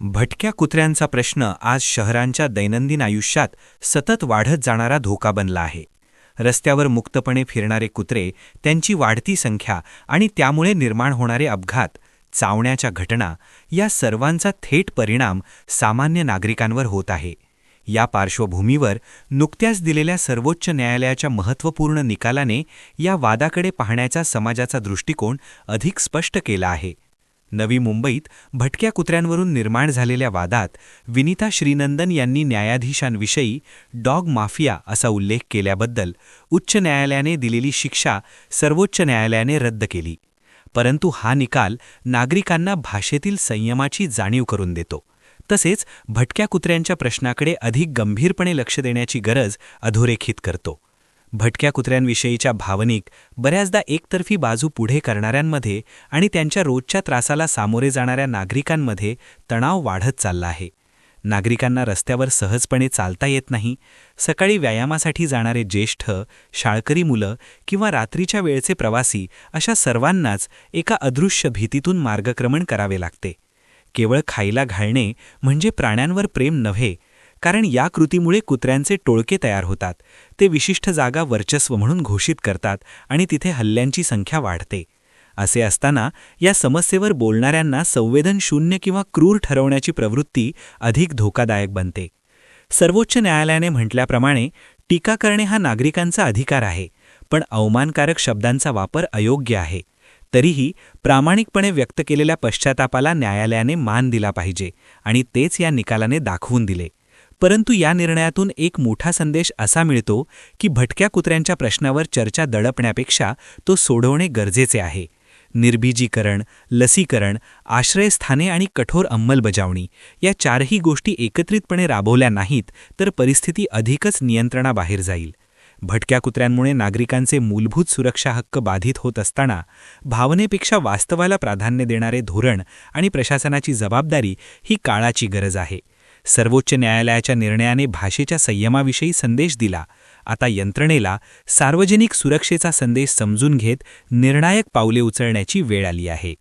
भटक्या कुत्र्यांचा प्रश्न आज शहरांच्या दैनंदिन आयुष्यात सतत वाढत जाणारा धोका बनला आहे. रस्त्यावर मुक्तपणे फिरणारे कुत्रे त्यांची वाढती संख्या आणि त्यामुळे निर्माण होणारे अपघात चावण्याच्या घटना या सर्वांचा थेट परिणाम सामान्य नागरिकांवर होत आहे. या पार्श्वभूमीवर नुकत्याच दिलेल्या सर्वोच्च न्यायालयाच्या महत्त्वपूर्ण निकालाने या वादाकडे पाहण्याचा समाजाचा दृष्टिकोन अधिक स्पष्ट केला आहे. नवी मुंबईत भटक्या कुत्र्यांवरून निर्माण झालेल्या वादात विनिता श्रीनंदन यांनी न्यायाधीशांविषयी डॉग माफिया असा उल्लेख केल्याबद्दल उच्च न्यायालयाने दिलेली शिक्षा सर्वोच्च न्यायालयाने रद्द केली. परंतु हा निकाल नागरिकांना भाषेतील संयमाची जाणीव करून देतो. तसेच भटक्या कुत्र्यांच्या प्रश्नाकडे अधिक गंभीरपणे लक्ष देण्याची गरज अधोरेखित करतो. भटक्या कुत्र्यांविषयीच्या भावनिक बऱ्याचदा एकतर्फी बाजू पुढे करणाऱ्यांमध्ये आणि त्यांच्या रोजच्या त्रासाला सामोरे जाणाऱ्या नागरिकांमध्ये तणाव वाढत चालला आहे. नागरिकांना रस्त्यावर सहजपणे चालता येत नाही. सकाळी व्यायामासाठी जाणारे ज्येष्ठ शाळकरी मुलं किंवा रात्रीच्या वेळचे प्रवासी अशा सर्वांनाच एका अदृश्य भीतीतून मार्गक्रमण करावे लागते. केवळ खायला घालणे म्हणजे प्राण्यांवर प्रेम नव्हे कारण या कृतीमुळे कुत्र्यांचे टोळके तयार होतात. ते विशिष्ट जागा वर्चस्व म्हणून घोषित करतात आणि तिथे हल्ल्यांची संख्या वाढते. असे असताना या समस्येवर बोलणाऱ्यांना संवेदनशून्य किंवा क्रूर ठरवण्याची प्रवृत्ती अधिक धोकादायक बनते. सर्वोच्च न्यायालयाने म्हटल्याप्रमाणे टीका करणे हा नागरिकांचा अधिकार आहे पण अवमानकारक शब्दांचा वापर अयोग्य आहे. तरीही प्रामाणिकपणे व्यक्त केलेल्या पश्चातापाला न्यायालयाने मान दिला पाहिजे आणि तेच या निकालाने दाखवून दिले. परंतु या निर्णयातून एक मोठा संदेश असा मिळतो की भटक्या कुत्र्यांच्या प्रश्नावर चर्चा दडपण्यापेक्षा तो सोडवणे गरजेचे आहे. निर्बीजीकरण लसीकरण आश्रयस्थाने आणि कठोर अंमलबजावणी या चारही गोष्टी एकत्रितपणे राबवल्या नाहीत तर परिस्थिती अधिकच नियंत्रणाबाहेर जाईल. भटक्या कुत्र्यांमुळे नागरिकांचे मूलभूत सुरक्षा हक्क बाधित होत असताना भावनेपेक्षा वास्तवाला प्राधान्य देणारे धोरण आणि प्रशासनाची जबाबदारी ही काळाची गरज आहे. सर्वोच्च न्यायालयाच्या निर्णयाने भाषेच्या संयमाविषयी संदेश दिला. आता यंत्रणेला सार्वजनिक सुरक्षेचा संदेश समजून घेत निर्णायक पावले उचलण्याची वेळ आली आहे.